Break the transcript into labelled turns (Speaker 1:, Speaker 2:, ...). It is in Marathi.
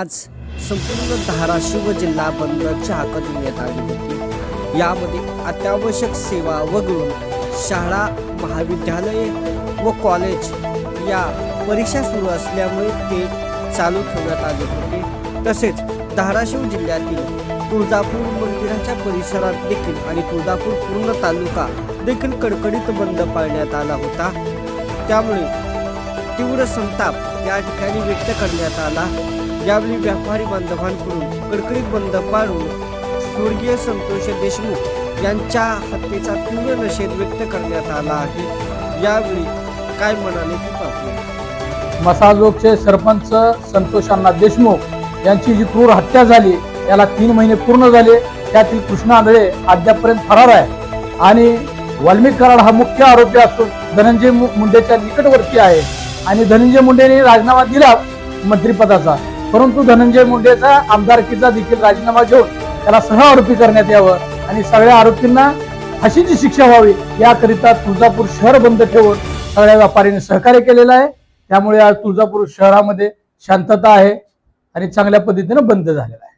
Speaker 1: आज संपूर्ण धाराशिव जिल्हा बंदची हाकत देण्यात आली होती यामध्ये अत्यावश्यक सेवा वगळून शाळा महाविद्यालये व कॉलेज या परीक्षा सुरू असल्यामुळे ते चालू ठेवण्यात आले होते. तसेच धाराशिव जिल्ह्यातील तुळजापूर मंदिराच्या परिसरात देखील आणि तुळजापूर पूर्ण तालुका देखील कडकडीत बंद पाळण्यात आला होता. त्यामुळे तीव्र संताप या ठिकाणी व्यक्त करण्यात आला. यावेळी व्यापारी बांधवांकडून कडकडीत बंद पाळून स्वर्गीय संतोष देशमुख यांच्या हत्येचा तीव्र निषेध व्यक्त करण्यात आला आहे. यावेळी काय म्हणाले ते पाहू
Speaker 2: मसाजोगचे सरपंच संतोष अण्णा देशमुख यांची जी क्रूर हत्या झाली याला तीन महिने पूर्ण झाले. त्यातील कृष्णा आंधळे अद्यापपर्यंत फरार आहे. आणि वाल्मिक कराड हा मुख्य आरोपी असून धनंजय मु- मुंडेच्या निकटवर्ती आहे. आणि धनंजय मुंडेने राजीनामा दिला मंत्रिपदाचा. परंतु धनंजय मुंडेचा आमदारकीचा देखील राजीनामा घेऊन त्याला सह आरोपी करण्यात यावं आणि सगळ्या आरोपींना फाशीची शिक्षा व्हावी याकरिता तुळजापूर शहर बंद ठेवून सगळ्या व्यापाऱ्यांनी सहकार्य केलेलं आहे. त्यामुळे आज तुळजापूर शहरामध्ये शांतता आहे आणि चांगल्या पद्धतीनं बंद झालेला आहे.